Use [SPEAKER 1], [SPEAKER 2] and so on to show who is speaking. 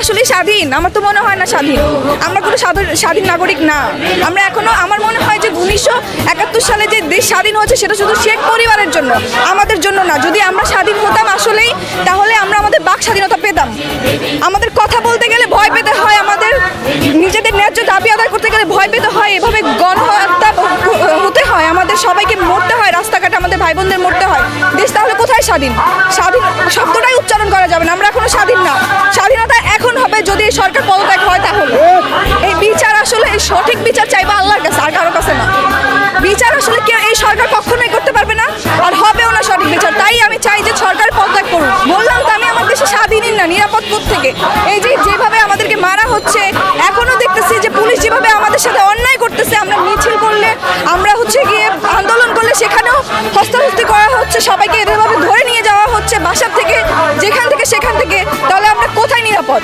[SPEAKER 1] আসলে স্বাধীন। আমার তো মনে হয় না স্বাধীন। আমরা কোনো স্বাধীন- নাগরিক না। আমরা এখনও আমার মনে হয় যে উনিশশো একাত্তর সালে যে দেশ স্বাধীন হয়েছে, সেটা শুধু শেখ পরিবারের জন্য, আমাদের জন্য না। যদি আমরা স্বাধীন হতাম আসলেই, তাহলে আমরা আমাদের বাক স্বাধীনতা পেতাম। আমাদের কথা বলতে গেলে ভয় পেতে হয় আমাদের। নিজেদের ন্যায্য দাবি আদায় করতে গেলে ভয় পেতে হয়। এভাবে গণহত্যা হতে হয়। আমাদের সবাইকে মরতে হয়। রাস্তাঘাটে আমাদের ভাই বোনদের মরতে হয়। দেশ তাহলে কোথায় স্বাধীন? স্বাধীন শব্দটাই উচ্চারণ করা যাবে না। আমরা এখনও স্বাধীন না। এই পদত্যাগ হয় তাহলে। এই বিচার আসলে, এই সঠিক বিচার চাইবা আল্লাহর কাছে, আর কারও কাছে না। বিচার আসলে কেউ, এই সরকার কখনোই করতে পারবে না, আর হবেও না সঠিক বিচার। তাই আমি চাই যে সরকার পদত্যাগ করুন বললাম তো আমি, আমার দেশে স্বাধীনই না, নিরাপদ থেকে? এই যে, যেভাবে আমাদেরকে মারা হচ্ছে, এখনও দেখতেছি যে পুলিশ যেভাবে আমাদের সাথে অন্যায় করতেছে, আমরা মিছিল করলে, আমরা হচ্ছে গিয়ে আন্দোলন করলে, সেখানেও হস্তাহস্তি করা হচ্ছে, সবাইকে এভাবে ধরে নিয়ে যাওয়া হচ্ছে, বাসার থেকে, যেখান থেকে সেখান থেকে, তাহলে আমরা কোথায় নিরাপদ?